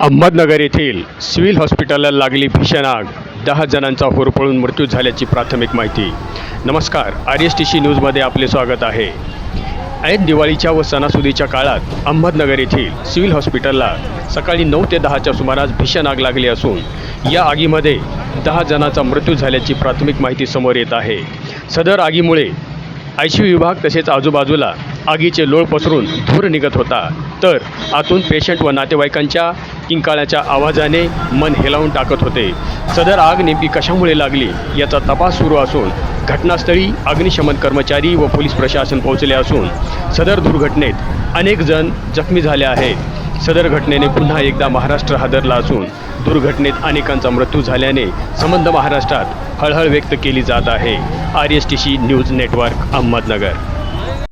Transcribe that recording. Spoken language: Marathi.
अहमदनगर येथील सिव्हिल हॉस्पिटलला लागली भीषण आग. दहा जणांचा होरपळून मृत्यू झाल्याची प्राथमिक माहिती. नमस्कार आर एस टी सी न्यूजमध्ये आपले स्वागत आहे. ऐन दिवाळीच्या व सणासुदीच्या काळात अहमदनगर येथील सिव्हिल हॉस्पिटलला सकाळी नऊ ते दहाच्या सुमारास भीषण आग लागली असून या आगीमध्ये दहा जणांचा मृत्यू झाल्याची प्राथमिक माहिती समोर येत आहे. सदर आगीमुळे आय सी विभाग तसेच आजूबाजूला आगीचे लोळ पसरून धूर निघत होता. तर आतून पेशंट व नातेवाईकांच्या किंकाळ्याच्या आवाजाने मन हेलावून टाकत होते. सदर आग नेमकी कशामुळे लागली याचा तपास सुरू असून घटनास्थळी अग्निशमन कर्मचारी व पोलीस प्रशासन पोहोचले असून सदर दुर्घटनेत अनेक जण जखमी झाले आहेत. सदर घटनेने पुन्हा एकदा महाराष्ट्र हादरला असून दुर्घटनेत अनेकांचा मृत्यू झाल्याने संबंध महाराष्ट्रात हळहळ व्यक्त केली जात आहे. R S T C news network Ahmednagar.